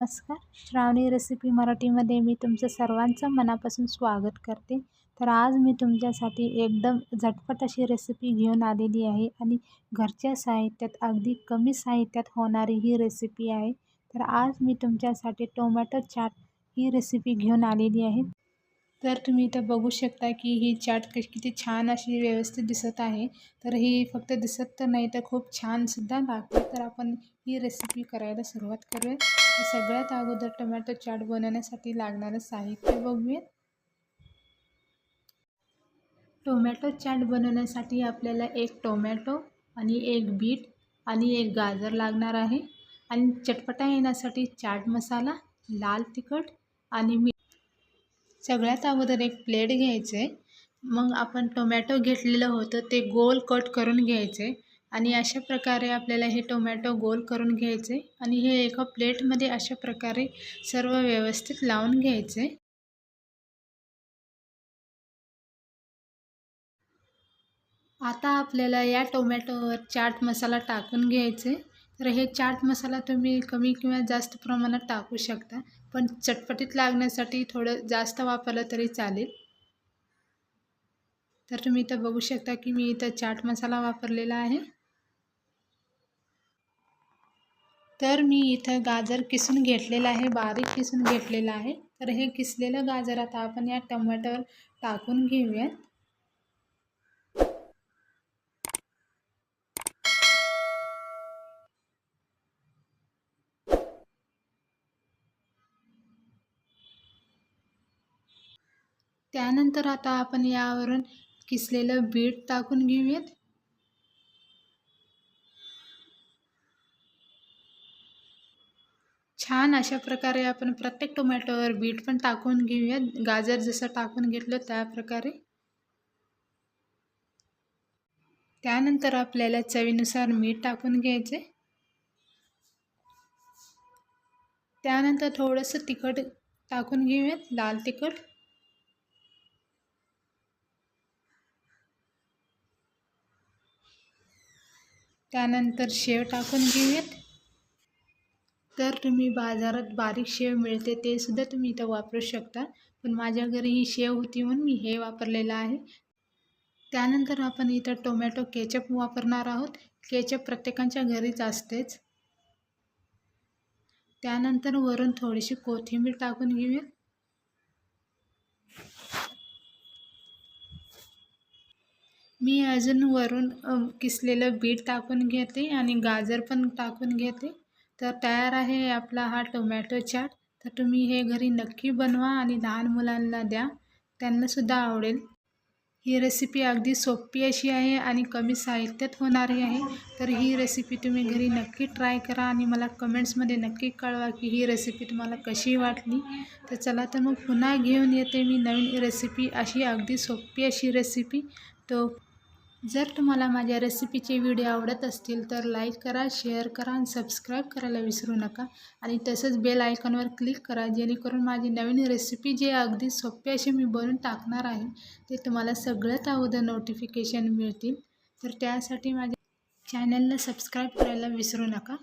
नमस्कार. श्रावणी रेसिपी मराठीमध्ये मी तुमचं सर्वांचं मनापासून स्वागत करते. तर आज मी तुमच्यासाठी एकदम झटपट अशी रेसिपी घेऊन आलेली आहे आणि घरच्या साहित्यात अगदी कमी साहित्यात होणारी ही रेसिपी आहे. तर आज मी तुमच्यासाठी टोमॅटो चाट ही रेसिपी घेऊन आलेली आहे. तर तुम्ही इथं बघू शकता की ही चाट कशी किती छान अशी व्यवस्थित दिसत आहे. तर ही फक्त दिसत तर नाही तर खूप छानसुद्धा लागते तर आपण ही रेसिपी करायला सुरुवात करूया. सगळ्यात अगोदर टोमॅटो चाट बनवण्यासाठी लागणारं साहित्य बघूया टोमॅटो चाट बनवण्यासाठी आपल्याला एक टोमॅटो आणि एक बीट आणि एक गाजर लागणार आहे. आणि चटपटा येण्यासाठी चाट मसाला लाल तिखट आणि मीठ सगळ्यात अगोदर एक प्लेट घ्यायचे. मग आपण टोमॅटो घेतलेलं होतं ते गोल कट करून घ्यायचे. आणि अशा प्रकारे आपल्याला हे टोमॅटो गोल करून घ्यायचे आणि हे एका प्लेटमध्ये अशा प्रकारे सर्व व्यवस्थित लावून घ्यायचे. आता आपल्याला या टोमॅटोवर चाट मसाला टाकून घ्यायचे. तर हे चाट मसाला तुम्ही कमी किंवा जास्त प्रमाणात टाकू शकता. पण चटपटीत लागण्यासाठी थोडं जास्त वापरलं तरी चालेल. तर तुम्ही इथं बघू शकता की मी इथं चाट मसाला वापरलेला आहे. तर मी इथं गाजर किसून घेतलेलं आहे बारीक किसून घेतलेलं आहे. तर हे किसलेलं गाजर आता आपण या टमाटर टाकून घेऊयात. त्यानंतर आता आपण यावरून किसलेलं बीट टाकून घेऊयात. छान अशा प्रकारे आपण प्रत्येक टोमॅटोवर बीट पण टाकून घेऊयात. गाजर जसं टाकून घेतलं त्या प्रकारे. त्यानंतर आपल्याला चवीनुसार मीठ टाकून घ्यायचे. त्यानंतर थोडंसं तिखट टाकून घेऊयात. लाल तिखट. त्यानंतर शेव टाकून घेऊयात. तर तुम्ही बाजारात बारीक शेव मिळते ते सुद्धा तुम्ही इथं वापरू शकता. पण माझ्या घरी ही शेव होती म्हणून मी हे वापरलेलं आहे. त्यानंतर आपण इथं टोमॅटो केचप वापरणार आहोत. केचप प्रत्येकाच्या घरीच असतेच. त्यानंतर वरून थोडीशी कोथिंबीर टाकून घेऊया. मी अजून वरून किसलेलं बीट टाकून घेते आणि गाजर पण टाकून घेते. तर तयार आहे आपला हा टोमॅटो चाट. तर तुम्ही हे घरी नक्की बनवा आणि लहान मुलांना द्या. त्यांनासुद्धा आवडेल. ही रेसिपी अगदी सोपी अशी आहे आणि कमी साहित्यात होणारी आहे. तर ही रेसिपी तुम्ही घरी नक्की ट्राय करा आणि मला कमेंट्समध्ये नक्की कळवा की ही रेसिपी तुम्हाला कशी वाटली. तर चला तर मग पुन्हा घेऊन येते मी नवीन रेसिपी अशी अगदी सोपी अशी रेसिपी तो जर तुम्हाला माझ्या रेसिपीचे व्हिडिओ आवडत असतील तर लाईक करा शेअर करा आणि सबस्क्राईब करायला विसरू नका. आणि तसंच बेल आयकॉनवर क्लिक करा जेणेकरून माझी नवीन रेसिपी जे अगदी सोपे असे मी बनवून टाकणार आहे ते तुम्हाला सगळ्यात अगोदर नोटिफिकेशन मिळतील. तर त्यासाठी माझ्या चॅनलला सबस्क्राईब करायला विसरू नका.